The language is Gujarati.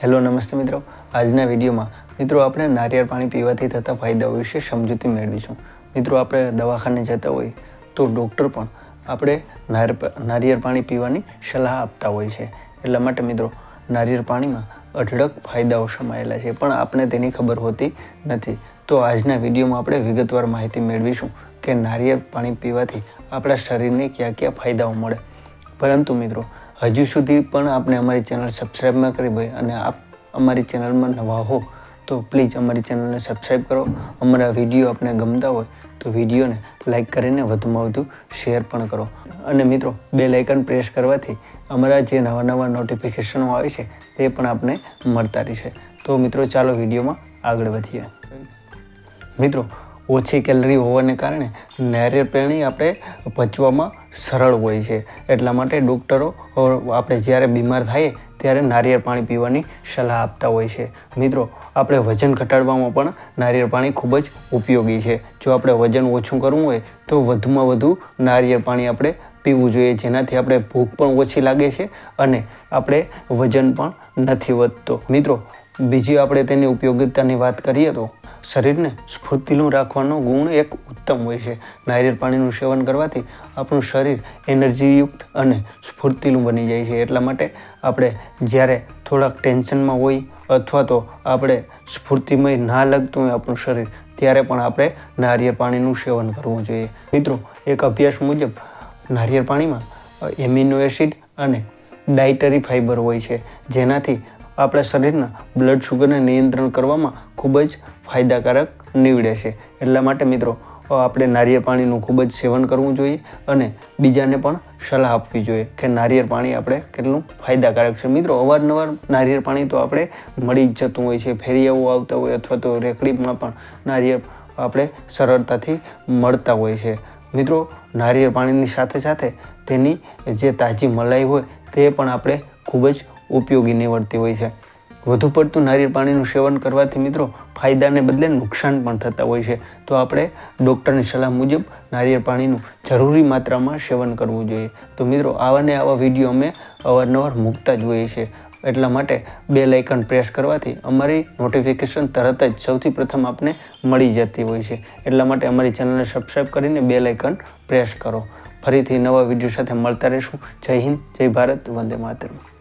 હેલો, નમસ્તે મિત્રો. આજના વિડીયોમાં મિત્રો આપણે નારિયેળ પાણી પીવાથી થતા ફાયદાઓ વિશે સમજૂતી મેળવીશું. મિત્રો, આપણે દવાખાને જતા હોઈએ તો ડૉક્ટર પણ આપણે નારિયેળ પાણી પીવાની સલાહ આપતા હોય છે. એટલા માટે મિત્રો, નારિયેળ પાણીમાં અઢળક ફાયદાઓ સમાયેલા છે, પણ આપણે તેની ખબર હોતી નથી. તો આજના વિડીયોમાં આપણે વિગતવાર માહિતી મેળવીશું કે નારિયેળ પાણી પીવાથી આપણા શરીરને કયા કયા ફાયદાઓ મળે. પરંતુ મિત્રો હજુ સુધી પણ આપણે અમારી ચેનલ સબસ્ક્રાઈબ ન કરી હોય અને આપ અમારી ચેનલમાં નવા હો, તો પ્લીઝ અમારી ચેનલને સબસ્ક્રાઈબ કરો. અમારા વીડિયો આપને ગમતા હોય, તો વિડીયોને લાઇક કરીને વધુમાં વધુ શેર પણ કરો. અને મિત્રો બે લાઇકન પ્રેસ કરવાથી અમારા જે નવા નવા નોટિફિકેશનો આવે છે, તે પણ આપને મળતા રહેશે. તો મિત્રો, ચાલો વિડીયોમાં આગળ વધીએ. મિત્રો ઓછી કેલરી હોવાને કારણે નારિયેળ પાણી આપણે પચવામાં સરળ હોય છે. એટલા માટે ડૉક્ટરો આપણે જ્યારે બીમાર થઈએ ત્યારે નારિયેળ પાણી પીવાની સલાહ આપતા હોય છે. મિત્રો, આપણે વજન ઘટાડવામાં પણ નારિયેળ પાણી ખૂબ જ ઉપયોગી છે. જો આપણે વજન ઓછું કરવું હોય તો વધુમાં વધુ નારિયેળ પાણી આપણે પીવું જોઈએ, જેનાથી આપણે ભૂખ પણ ઓછી લાગે છે અને આપણે વજન પણ નથી વધતો. મિત્રો, બીજી આપણે તેની ઉપયોગિતાની વાત કરીએ તો શરીરને સ્ફૂર્તિલું રાખવાનો ગુણ એક ઉત્તમ હોય છે. નારિયેળ પાણીનું સેવન કરવાથી આપણું શરીર એનર્જીયુક્ત અને સ્ફૂર્તિલું બની જાય છે. એટલા માટે આપણે જ્યારે થોડાક ટેન્શનમાં હોય અથવા તો આપણે સ્ફૂર્તિમય ના લાગતું હોય આપણું શરીર, ત્યારે પણ આપણે નારિયેળ પાણીનું સેવન કરવું જોઈએ. મિત્રો, એક અભ્યાસ મુજબ નારિયેળ પાણીમાં એમિનો એસિડ અને ડાયટરી ફાઇબર હોય છે. જેનાથી આપણા શરીરના બ્લડ શુગરને નિયંત્રણ કરવામાં ખૂબ જ ફાયદાકારક નીવડે છે. એટલા માટે મિત્રો આપણે નારિયેળ પાણીનું ખૂબ જ સેવન કરવું જોઈએ અને બીજાને પણ સલાહ આપવી જોઈએ કે નારિયેળ પાણી આપણે કેટલું ફાયદાકારક છે. મિત્રો, અવારનવાર નારિયેળ પાણી તો આપણે મળી જ જતું હોય છે. ફેરિયાઓ આવતા હોય અથવા તો રેકડીમાં પણ નારિયેળ આપણે સરળતાથી મળતા હોય છે. મિત્રો, નારિયેળ પાણીની સાથે સાથે તેની જે તાજી મલાઈ હોય તે પણ આપણે ખૂબ જ ઉપયોગી નીવડતી હોય છે. વધુ પડતું નારિયેળ પાણીનું સેવન કરવાથી મિત્રો ફાયદાને બદલે નુકસાન પણ થતા હોય છે. તો આપણે ડૉક્ટરની સલાહ મુજબ નારિયેળ પાણીનું જરૂરી માત્રામાં સેવન કરવું જોઈએ. તો મિત્રો આવા ને આવા વીડિયો અમે અવારનવાર મૂકતા જ હોઈએ છીએ. એટલા માટે બે લાઇકન પ્રેસ કરવાથી અમારી નોટિફિકેશન તરત જ સૌથી પ્રથમ આપને મળી જતી હોય છે. એટલા માટે અમારી ચેનલને સબસ્ક્રાઈબ કરીને બે લાઇકન પ્રેસ કરો. ફરીથી નવા વીડિયો સાથે મળતા રહીશું. જય હિન્દ, જય ભારત, વંદે માતરમ.